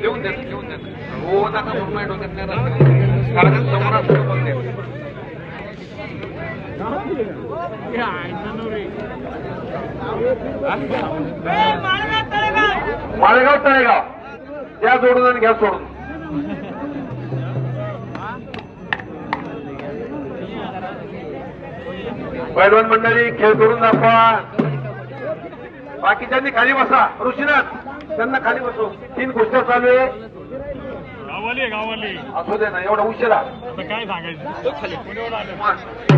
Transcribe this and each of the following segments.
लिहून देत देत हो नका म्हणून माझ्या नाही कारण समोर माळेगाव तळेगाव. या जोडून आणि घ्या सोडून. पैलवान मंडळी खेळ करून दाखवा. बाकीच्यांनी खाली बसा. ऋषीनाथ त्यांना खाली बसू तीन गोष्टी चालू आहे. गावाली गावाली असू दे ना एवढा उशिरा. आता काय सांगायचं?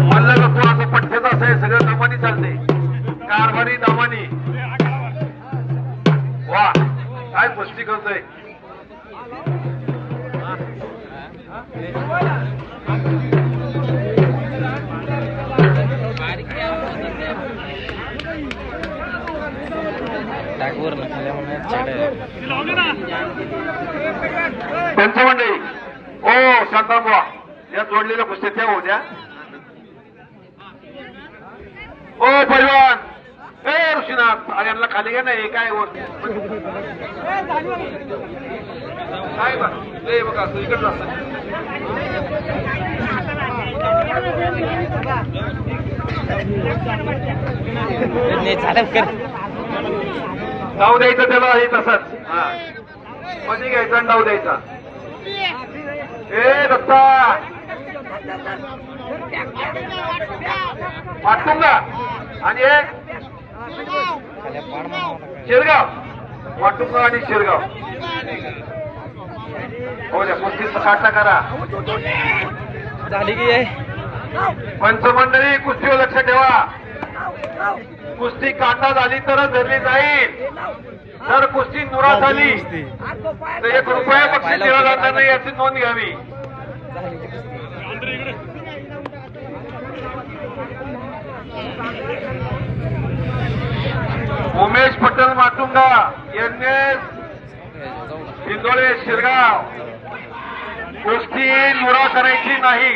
म्हणलं का तू असं पठ्ठ्याचं असं आहे सगळं दमानी चालते कारभारी दमानी. वा काय गोष्टी करतोय. त्यांचं मंडळी ओ शांताबुवा. या जोडलेल्या कुस्त्या त्या होत्या. ओ परिवान ए ऋषीनाथ. अरे यांना खाली घ्या नाही काय होत? काय बघा असं इकडं असं. डाव द्यायचं त्याला हे तसंच. हा. घ्यायचा आणि डाव द्यायचा? ए दत्ता. वाटून आणि एक. शिरगाव. वाटुंग आणि शिरगाव. हो द्या. कुस्तीचा काटा करा. झाली की पंचमंडळी कुस्तीवर लक्ष ठेवा. कुस्ती काटा झाली तरच धरली जाईल. जर कुस्ती नुरा झाली तर एक रुपया बक्षीस दिला जाणार नाही याची नोंद घ्यावी. उमेश पटेल माटुंगा यांनी हिंदोळे शिरगाव. कुस्ती नुरा करायची नाही.